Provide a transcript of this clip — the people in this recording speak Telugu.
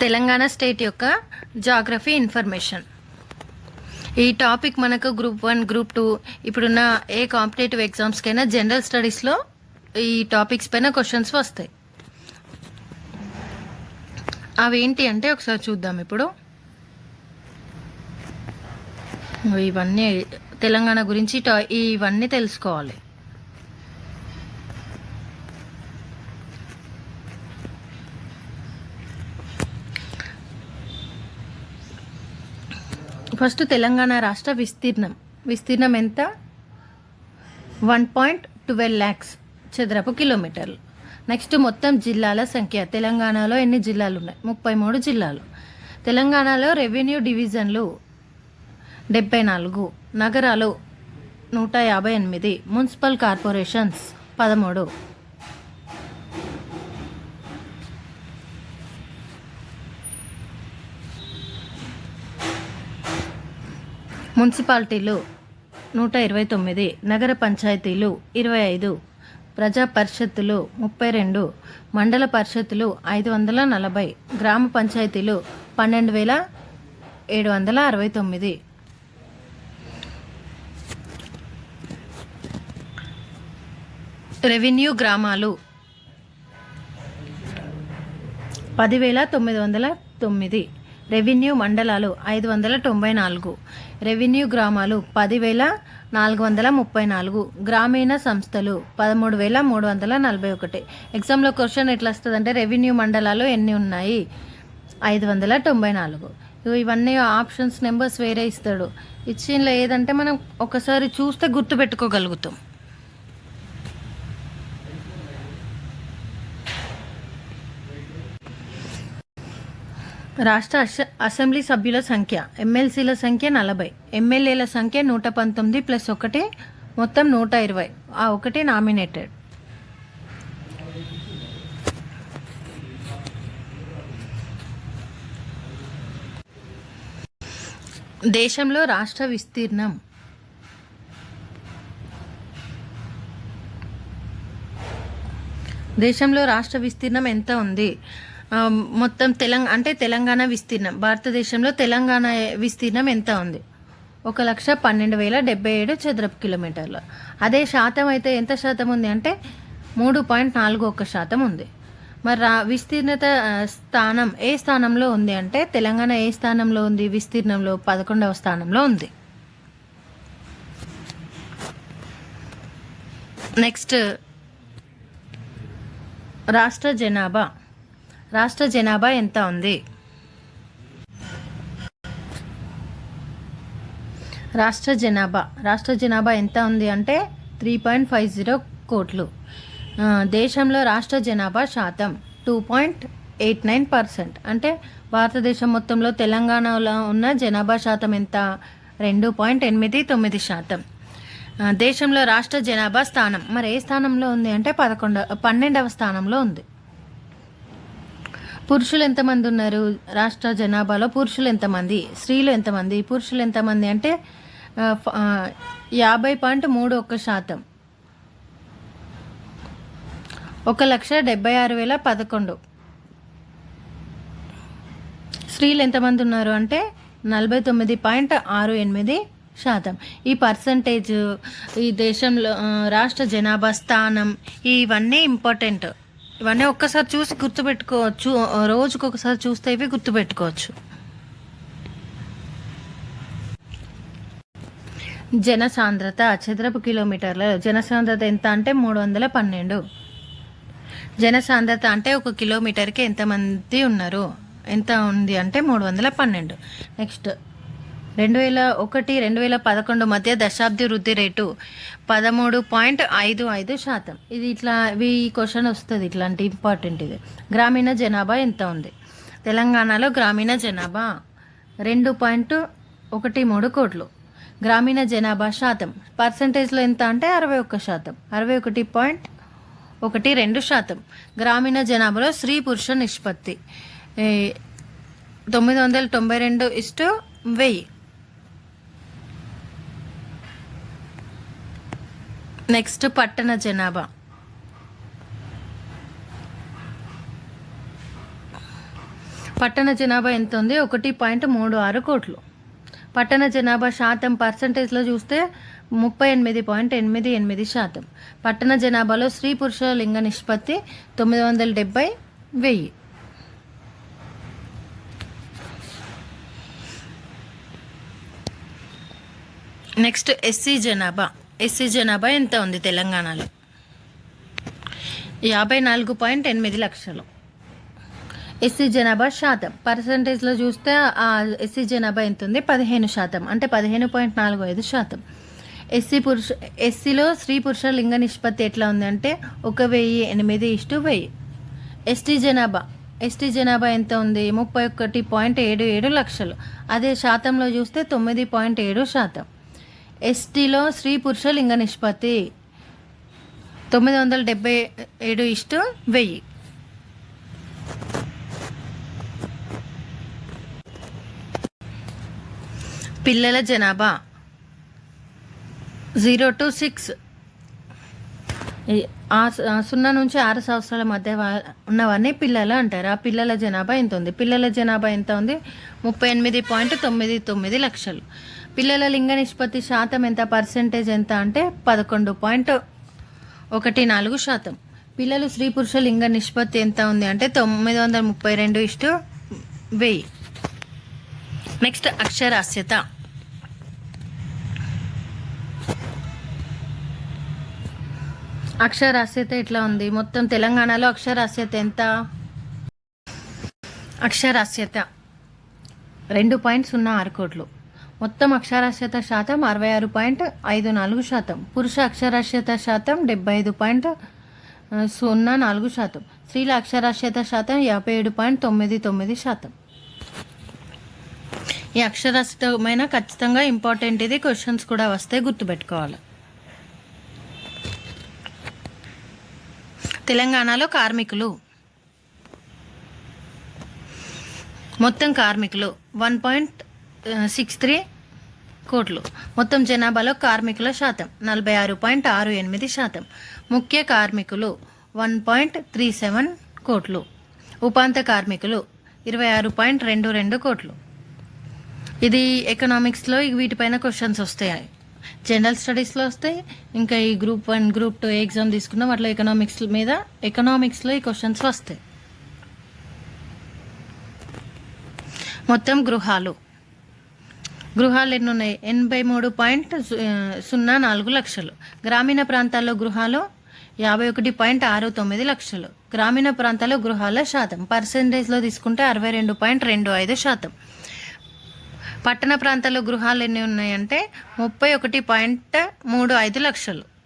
తెలంగాణ స్టేట్ యొక్క జాగ్రఫీ ఇన్ఫర్మేషన్. ఈ టాపిక్ మనకు గ్రూప్ వన్ గ్రూప్ టూ ఇప్పుడున్న ఏ కాంపిటేటివ్ ఎగ్జామ్స్కైనా జనరల్ స్టడీస్లో ఈ టాపిక్స్ పైన క్వశ్చన్స్ వస్తాయి. అవి ఏంటి అంటే ఒకసారి చూద్దాం ఇప్పుడు. ఇవన్నీ తెలంగాణ గురించి టా- ఇవన్నీ తెలుసుకోవాలి. ఫస్ట్ తెలంగాణ రాష్ట్ర విస్తీర్ణం. విస్తీర్ణం ఎంత? వన్ పాయింట్ ట్వెల్వ్ ల్యాక్స్ చదరపు కిలోమీటర్లు. నెక్స్ట్ మొత్తం జిల్లాల సంఖ్య. తెలంగాణలో ఎన్ని జిల్లాలు ఉన్నాయి ముప్పై మూడు జిల్లాలు. తెలంగాణలో రెవెన్యూ డివిజన్లు డెబ్బై నాలుగు. నగరాలు నూట యాభై ఎనిమిది. మున్సిపల్ కార్పొరేషన్స్ పదమూడు. మున్సిపాలిటీలు నూట ఇరవై తొమ్మిది నగర పంచాయతీలు ఇరవై ఐదు ప్రజా పరిషత్తులు ముప్పై రెండు మండల పరిషత్తులు ఐదు వందల నలభై గ్రామ పంచాయతీలు పన్నెండు వేల ఏడు వందల అరవై తొమ్మిది. రెవెన్యూ గ్రామాలు పదివేల తొమ్మిది వందల తొమ్మిది. రెవెన్యూ మండలాలు ఐదు వందల తొంభై నాలుగు రెవెన్యూ గ్రామాలు పదివేల నాలుగు వందల ముప్పై నాలుగు గ్రామీణ సంస్థలు పదమూడు వేల మూడు వందల నలభై ఒకటి. ఎగ్జామ్లో క్వశ్చన్ ఎట్లా వస్తుందంటే రెవెన్యూ మండలాలు ఎన్ని ఉన్నాయి? ఐదు వందల తొంభై నాలుగు. ఇవన్నీ ఆప్షన్స్ నెంబర్స్ వేరే ఇస్తాడు. ఇచ్చిన ఏదంటే మనం ఒకసారి చూస్తే గుర్తుపెట్టుకోగలుగుతాం. రాష్ట్ర అసెంబ్లీ సభ్యుల సంఖ్య ఎమ్మెల్సీల సంఖ్య నలభై ఎమ్మెల్యేల సంఖ్య నూట పంతొమ్మిది ప్లస్ ఒకటి మొత్తం నూట ఇరవై ఆ ఒకటి నామినేటెడ్. దేశంలో రాష్ట్ర విస్తీర్ణం. దేశంలో రాష్ట్ర విస్తీర్ణం ఎంత ఉంది? మొత్తం తెలంగాణ అంటే తెలంగాణ విస్తీర్ణం భారతదేశంలో తెలంగాణ విస్తీర్ణం ఎంత ఉంది? ఒక లక్ష పన్నెండు వేల డెబ్బై ఏడు చదరపు కిలోమీటర్లు. అదే శాతం అయితే ఎంత శాతం ఉంది అంటే మూడు పాయింట్ నాలుగు ఒక్క శాతం ఉంది. మరి రా విస్తీర్ణత స్థానం ఏ స్థానంలో ఉంది అంటే తెలంగాణ ఏ స్థానంలో ఉంది? విస్తీర్ణంలో పదకొండవ స్థానంలో ఉంది. నెక్స్ట్ రాష్ట్ర జనాభా. రాష్ట్ర జనాభా ఎంత ఉంది? రాష్ట్ర జనాభా రాష్ట్ర జనాభా ఎంత ఉంది అంటే త్రీ పాయింట్ ఫైవ్ జీరో కోట్లు. దేశంలో రాష్ట్ర జనాభా శాతం two point eight nine percent. అంటే భారతదేశం మొత్తంలో తెలంగాణలో ఉన్న జనాభా శాతం ఎంత? రెండు పాయింట్ ఎనిమిది తొమ్మిది శాతం. దేశంలో రాష్ట్ర జనాభా స్థానం మరి ఏ స్థానంలో ఉంది అంటే పదకొండవ పన్నెండవ స్థానంలో ఉంది. పురుషులు ఎంతమంది ఉన్నారు? రాష్ట్ర జనాభాలో పురుషులు ఎంతమంది? స్త్రీలు ఎంతమంది? పురుషులు ఎంతమంది అంటే యాభై పాయింట్ మూడు ఒక్క శాతం. ఒక లక్ష డెబ్బై ఆరు వేల పదకొండు. స్త్రీలు ఎంతమంది ఉన్నారు అంటే నలభై తొమ్మిది పాయింట్ ఆరు ఎనిమిది శాతం. ఈ పర్సంటేజ్ ఈ దేశంలో రాష్ట్ర జనాభా స్థానం ఇవన్నీ ఇంపార్టెంట్. ఇవన్నీ ఒక్కసారి చూసి గుర్తుపెట్టుకోవచ్చు. రోజుకు ఒకసారి చూస్తే ఇవి గుర్తుపెట్టుకోవచ్చు. జనసాంద్రత చదరపు కిలోమీటర్ల జనసాంద్రత ఎంత అంటే మూడు వందల పన్నెండు. జనసాంద్రత అంటే ఒక కిలోమీటర్కి ఎంతమంది ఉన్నారు? ఎంత ఉంది అంటే మూడు వందల పన్నెండు. నెక్స్ట్. రెండు వేల ఒకటి రెండు వేల పదకొండు మధ్య దశాబ్ది వృద్ధి రేటు పదమూడు పాయింట్ ఐదు ఐదు శాతం. ఇది ఇట్లా ఈ క్వశ్చన్ వస్తుంది ఇట్లాంటి ఇంపార్టెంట్ ఇది. గ్రామీణ జనాభా ఎంత ఉంది? తెలంగాణలో గ్రామీణ జనాభా రెండు పాయింట్ ఒకటి మూడు కోట్లు. గ్రామీణ జనాభా శాతం. పర్సంటేజ్లో ఎంత అంటే అరవై ఒక్క శాతం. అరవై ఒకటి పాయింట్ ఒకటి రెండు శాతం. గ్రామీణ జనాభాలో స్త్రీ పురుష నిష్పత్తి. తొమ్మిది వందల తొంభై రెండు ఇస్టు వెయ్యి. నెక్స్ట్ పట్టణ జనాభా. పట్టణ జనాభా ఎంత ఉంది ఒకటి పాయింట్ మూడు ఆరు కోట్లు. పట్టణ జనాభా శాతం పర్సంటేజ్లో చూస్తే ముప్పై ఎనిమిది పాయింట్ ఎనిమిది ఎనిమిది శాతం. పట్టణ జనాభాలో స్త్రీ పురుష లింగ నిష్పత్తి తొమ్మిది వందల డెబ్బై వెయ్యి. నెక్స్ట్ ఎస్సీ జనాభా. ఎస్సీ జనాభా ఎంత ఉంది తెలంగాణలో? యాభై నాలుగు పాయింట్ ఎనిమిది లక్షలు. ఎస్సీ జనాభా శాతం. పర్సంటేజ్లో చూస్తే ఎస్సీ జనాభా ఎంత ఉంది పదిహేను శాతం. అంటే పదిహేను పాయింట్ నాలుగు ఐదు శాతం. ఎస్సీ పురుష ఎస్సీలో స్త్రీ పురుష లింగ నిష్పత్తి ఎట్లా ఉంది అంటే ఒక వెయ్యి ఎనిమిది ఇష్టు వెయ్యి. ఎస్టీ జనాభా. ఎస్టీ జనాభా ఎంత ఉంది? ముప్పై ఒకటి పాయింట్ ఏడు ఏడు లక్షలు. అదే శాతంలో చూస్తే తొమ్మిది పాయింట్ ఏడు శాతం. ఎస్టీలో స్త్రీ పురుష లింగ నిష్పత్తి. తొమ్మిది వందల డెబ్బై ఏడు ఇష్టు వెయ్యి. పిల్లల జనాభా. Zero to six. సున్నా నుంచి ఆరు సంవత్సరాల మధ్య ఉన్నవన్నీ పిల్లలు అంటారు. ఆ పిల్లల జనాభా ఎంత ఉంది? పిల్లల జనాభా ఎంత ఉంది? ముప్పై ఎనిమిది పాయింట్ తొమ్మిది తొమ్మిది లక్షలు. పిల్లల లింగ నిష్పత్తి శాతం ఎంత? పర్సెంటేజ్ ఎంత? అంటే పదకొండు పాయింట్ ఒకటి నాలుగు శాతం. పిల్లలు స్త్రీ పురుష లింగ నిష్పత్తి ఎంత ఉంది అంటే తొమ్మిది వందల ముప్పై రెండు ఇష్టు వెయ్యి. నెక్స్ట్ అక్షరాస్యత. అక్షరాస్యత ఎట్లా ఉంది? మొత్తం తెలంగాణలో అక్షరాస్యత ఎంత? అక్షరాస్యత రెండు పాయింట్ సున్నా ఆరు కోట్లు. మొత్తం అక్షరాస్యత శాతం అరవై ఆరు పాయింట్ ఐదు నాలుగు శాతం. పురుష అక్షరాస్యత శాతం డెబ్బై ఐదు పాయింట్ సున్నా నాలుగు శాతం. స్త్రీల అక్షరాస్యత శాతం యాభై ఏడు పాయింట్ తొమ్మిది తొమ్మిది శాతం. ఈ అక్షరాస్యతమైన ఖచ్చితంగా ఇంపార్టెంట్ ఇది. క్వశ్చన్స్ కూడా వస్తే గుర్తుపెట్టుకోవాలి. తెలంగాణలో కార్మికులు. మొత్తం కార్మికులు వన్ పాయింట్ సిక్స్ త్రీ కోట్లు. మొత్తం జనాభాలో కార్మికుల శాతం నలభై ఆరు పాయింట్ ఆరు ఎనిమిది శాతం. ముఖ్య కార్మికులు వన్ పాయింట్ త్రీ సెవెన్ కోట్లు. ఉపాంత కార్మికులు ఇరవై ఆరు పాయింట్ రెండు రెండు కోట్లు. ఇది ఎకనామిక్స్లో వీటిపైన క్వశ్చన్స్ వస్తాయి. జనరల్ స్టడీస్లో వస్తాయి. ఇంకా ఈ group one group two exam తీసుకున్న వాటిలో ఎకనామిక్స్ మీద ఎకనామిక్స్లో ఈ క్వశ్చన్స్ వస్తాయి. మొత్తం గృహాలు. గృహాలు ఎన్ని ఉన్నాయి ఎనభై మూడు పాయింట్ సు- సున్నా నాలుగు లక్షలు. గ్రామీణ ప్రాంతాల్లో గృహాలు యాభై ఒకటి పాయింట్ ఆరు తొమ్మిది లక్షలు. గ్రామీణ ప్రాంతాల్లో గృహాల శాతం పర్సెంటేజ్లో తీసుకుంటే అరవై రెండు పాయింట్ రెండు ఐదు శాతం. పట్టణ ప్రాంతాల్లో గృహాలు ఎన్ని ఉన్నాయంటే ముప్పై ఒకటి పాయింట్ మూడు ఐదు లక్షలు.